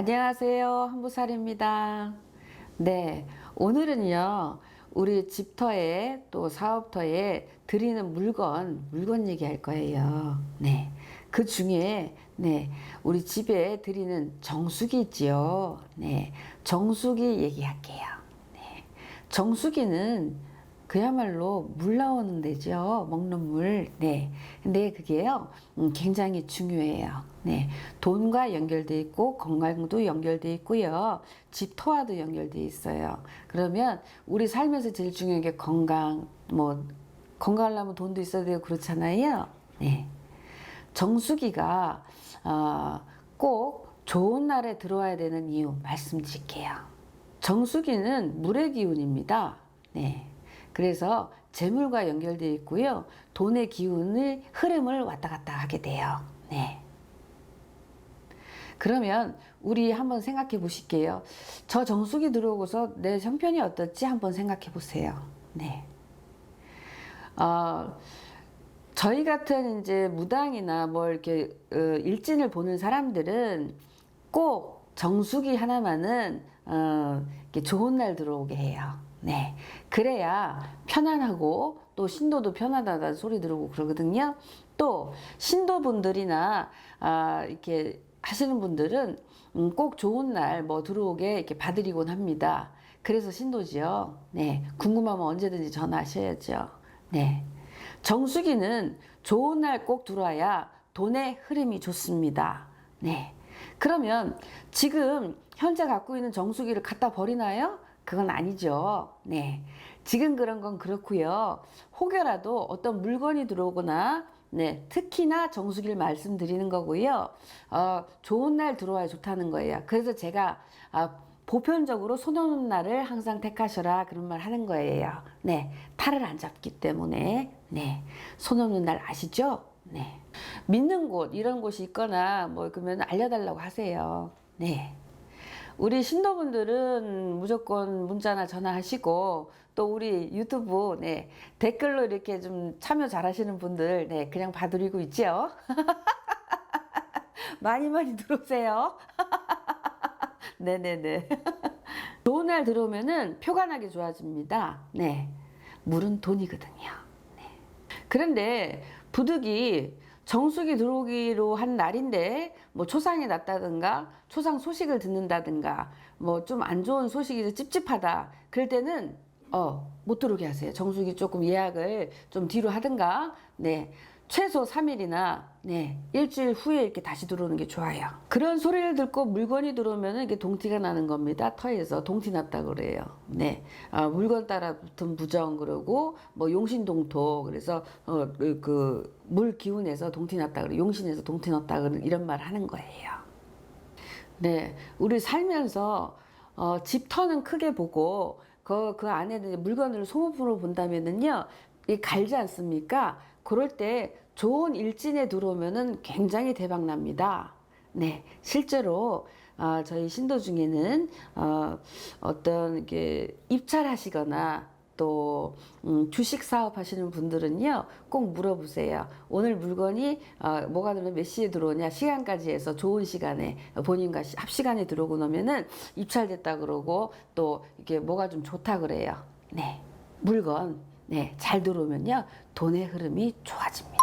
안녕하세요. 한부살입니다. 네, 오늘은요, 우리 집터에 또 사업터에 드리는 물건, 물건 얘기할 거예요. 네. 그 중에, 네, 우리 집에 드리는 정수기 있지요. 네. 정수기 얘기할게요. 네. 정수기는 그야말로 물 나오는 데죠. 먹는 물. 네. 근데 그게요, 음, 굉장히 중요해요. 네. 돈과 연결돼 있고, 건강도 연결돼 있고요. 집토와도 연결돼 있어요. 그러면 우리 삶에서 제일 중요한 게 건강, 뭐, 건강하려면 돈도 있어야 되고 그렇잖아요. 네. 정수기가, 어, 꼭 좋은 날에 들어와야 되는 이유 말씀드릴게요. 정수기는 물의 기운입니다. 네. 그래서 재물과 연결되어 있고요. 돈의 기운을 흐름을 왔다 갔다 하게 돼요. 네. 그러면 우리 한번 생각해 보실게요. 저 정수기 들어오고서 내 형편이 어떨지 한번 생각해 보세요. 네. 어, 저희 같은 이제 무당이나 뭐 이렇게 어, 일진을 보는 사람들은 꼭 정수기 하나만은 어, 이렇게 좋은 날 들어오게 해요. 네. 그래야 편안하고 또 신도도 편하다는 소리 들어오고 그러거든요. 또 신도분들이나 아, 이렇게 하시는 분들은 음, 꼭 좋은 날 뭐 들어오게 이렇게 봐드리곤 합니다. 그래서 신도지요. 네. 궁금하면 언제든지 전화하셔야죠. 네. 정수기는 좋은 날 꼭 들어와야 돈의 흐름이 좋습니다. 네. 그러면 지금 현재 갖고 있는 정수기를 갖다 버리나요? 그건 아니죠. 네. 지금 그런 건 그렇고요. 혹여라도 어떤 물건이 들어오거나 네, 특히나 정수기를 말씀드리는 거고요. 어, 좋은 날 들어와야 좋다는 거예요. 그래서 제가 아, 보편적으로 손 오는 날을 항상 택하셔라 그런 말 하는 거예요. 네, 탈을 안 잡기 때문에 네, 손 오는 날 아시죠? 네, 믿는 곳 이런 곳이 있거나 뭐 그러면 알려달라고 하세요. 네. 우리 신도분들은 무조건 문자나 전화하시고 또 우리 유튜브 네, 댓글로 이렇게 좀 참여 잘하시는 분들 네, 그냥 봐드리고 있죠. 많이 많이 들어오세요. 네네네. 좋은 날 들어오면은 표가 나게 좋아집니다. 네. 물은 돈이거든요. 네. 그런데 부득이 정수기 들어오기로 한 날인데 뭐 초상이 났다든가 초상 소식을 듣는다든가 뭐 좀 안 좋은 소식이 찝찝하다. 그럴 때는 어 못 들어오게 하세요. 정수기 조금 예약을 좀 뒤로 하든가. 네 최소 3일이나 네 일주일 후에 이렇게 다시 들어오는 게 좋아요. 그런 소리를 듣고 물건이 들어오면 이게 동티가 나는 겁니다. 터에서 동티 났다 그래요. 네. 아, 물건 따라 붙은 부정 그러고 뭐 용신동토 그래서 어, 그물 기운에서 동티 났다 그래 용신에서 동티 났다 그래 이런 말 하는 거예요. 네. 우리 살면서 어, 집 터는 크게 보고 그, 그 안에 물건을 소모품으로 본다면은요 이 갈지 않습니까? 그럴 때 좋은 일진에 들어오면은 굉장히 대박 납니다. 네, 실제로 어, 저희 신도 중에는 어, 어떤 이게 입찰하시거나 또 음, 주식 사업 하시는 분들은요 꼭 물어보세요. 오늘 물건이 어, 뭐가 들면 몇 시에 들어오냐 시간까지 해서 좋은 시간에 본인과 시- 합 시간에 들어오고 나면은 입찰됐다 그러고 또 이게 뭐가 좀 좋다 그래요. 네, 물건 네, 잘 들어오면요 돈의 흐름이 좋아집니다.